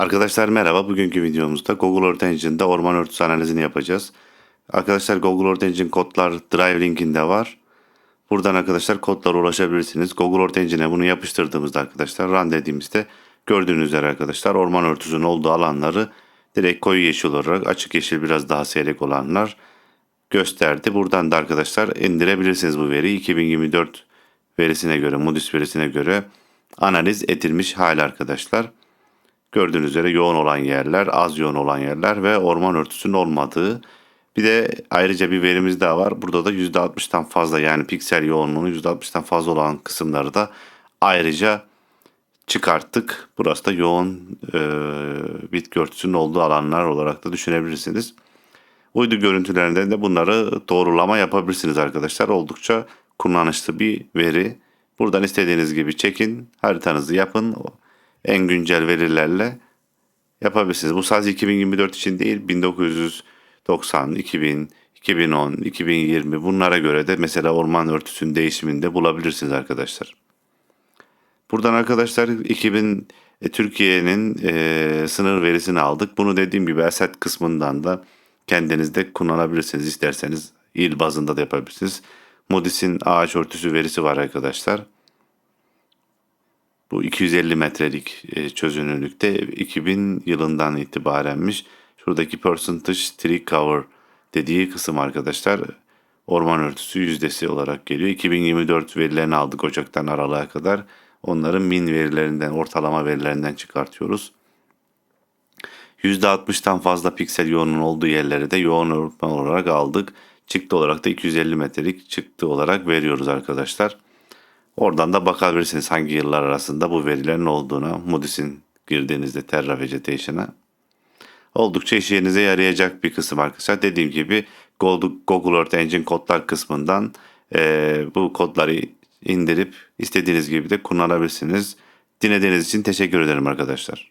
Arkadaşlar merhaba. Bugünkü videomuzda Google Earth Engine'de orman örtüsü analizini yapacağız. Arkadaşlar Google Earth Engine kodlar Drive linkinde var. Buradan arkadaşlar kodlara ulaşabilirsiniz. Google Earth Engine'e bunu yapıştırdığımızda arkadaşlar run dediğimizde gördüğünüz üzere arkadaşlar orman örtüsünün olduğu alanları direkt koyu yeşil olarak açık yeşil biraz daha seyrek olanlar gösterdi. Buradan da arkadaşlar indirebilirsiniz bu veriyi. 2024 verisine göre, Moody's verisine göre analiz edilmiş hal arkadaşlar. Gördüğünüz üzere yoğun olan yerler, az yoğun olan yerler ve orman örtüsünün olmadığı. Bir de ayrıca bir verimiz daha var. Burada da %60'tan fazla yani piksel yoğunluğunu %60'tan fazla olan kısımları da ayrıca çıkarttık. Burası da yoğun e, bitki örtüsünün olduğu alanlar olarak da düşünebilirsiniz. Uydu görüntülerinde de bunları doğrulama yapabilirsiniz arkadaşlar. Oldukça kullanışlı bir veri. Buradan istediğiniz gibi çekin, haritanızı yapın. En güncel verilerle yapabilirsiniz. Bu sadece 2024 için değil, 1990, 2000, 2010, 2020 bunlara göre de mesela orman örtüsünün değişiminde bulabilirsiniz arkadaşlar. Buradan arkadaşlar 2000 e, Türkiye'nin e, sınır verisini aldık. Bunu dediğim gibi asset kısmından da kendiniz de kullanabilirsiniz isterseniz. il bazında da yapabilirsiniz. Modis'in ağaç örtüsü verisi var arkadaşlar. Bu 250 metrelik e, çözünürlükte 2000 yılından itibarenmiş. Şuradaki percentage tree cover dediği kısım arkadaşlar orman örtüsü yüzdesi olarak geliyor. 2024 verilerini aldık Ocak'tan Aralık'a kadar. Onların min verilerinden, ortalama verilerinden çıkartıyoruz. %60'tan fazla piksel yoğunluğun olduğu yerleri de yoğun orman olarak aldık. Çıktı olarak da 250 metrelik çıktı olarak veriyoruz arkadaşlar. Oradan da bakabilirsiniz hangi yıllar arasında bu verilerin olduğuna. Moody's'in girdiğinizde Terra Vegetation'a. Oldukça işinize yarayacak bir kısım arkadaşlar. Dediğim gibi Google Earth Engine kodlar kısmından e, bu kodları indirip istediğiniz gibi de kullanabilirsiniz. Dinlediğiniz için teşekkür ederim arkadaşlar.